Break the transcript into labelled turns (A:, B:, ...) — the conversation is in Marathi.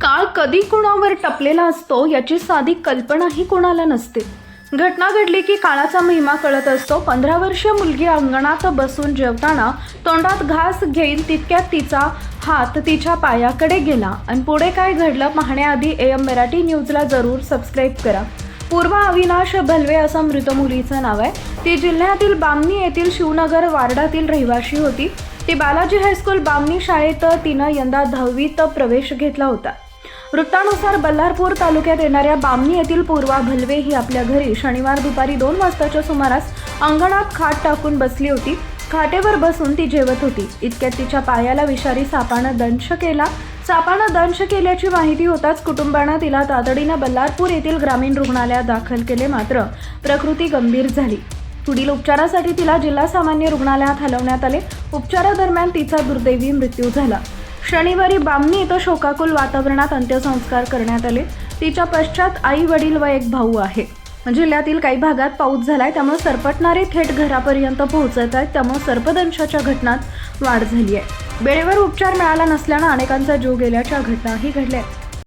A: काळ कधी कुणावर टपलेला असतो याची साधी कल्पनाही कोणाला नसते. घटना घडली की काळाचा महिमा कळत असतो. पंधरा वर्षीय मुलगी अंगणात बसून जेवताना तोंडात घास घेईन तितक्यात तिचा हात तिच्या पायाकडे गेला. आणि पुढे काय घडलं पाहण्याआधी ए एम मराठी न्यूजला जरूर सबस्क्राईब करा. पूर्वा अविनाश भलवे असं मृत मुलीचं नाव आहे. ती जिल्ह्यातील बामणी येथील शिवनगर वार्डातील रहिवाशी होती. ती बालाजी हायस्कूल बामणी शाळेत तिनं यंदा दहावीत प्रवेश घेतला होता. वृत्तानुसार बल्लारपूर तालुक्यात येणाऱ्या बामणी येथील पूर्वा भलवे ही आपल्या घरी शनिवार दुपारी दोन वाजताच्या सुमारास अंगणात खाट टाकून बसली होती. खाटेवर बसून ती जेवत होती. इतक्यात तिच्या पायाला विषारी सापानं दंश केला. सापानं दंश केल्याची माहिती होताच कुटुंबानं तिला तातडीनं बल्लारपूर येथील ग्रामीण रुग्णालयात दाखल केले मात्र प्रकृती गंभीर झाली. पुढील उपचारासाठी तिला जिल्हा सामान्य रुग्णालयात हलवण्यात आले. उपचारादरम्यान तिचा दुर्दैवी मृत्यू झाला. शनिवारी बामणी इथं शोकाकुल वातावरणात अंत्यसंस्कार करण्यात आले. तिच्या पश्चात आई वडील व एक भाऊ आहे. म्हणजे जिल्ह्यातील काही भागात पाऊस झालाय त्यामुळे सरपटणारे थेट घरापर्यंत पोहोचत आहेत. त्यामुळे सर्पदंशाच्या घटनात वाढ झाली आहे. वेळेवर उपचार मिळाला नसल्यानं अनेकांचा जीव गेल्याच्या घटनाही घडल्या आहेत.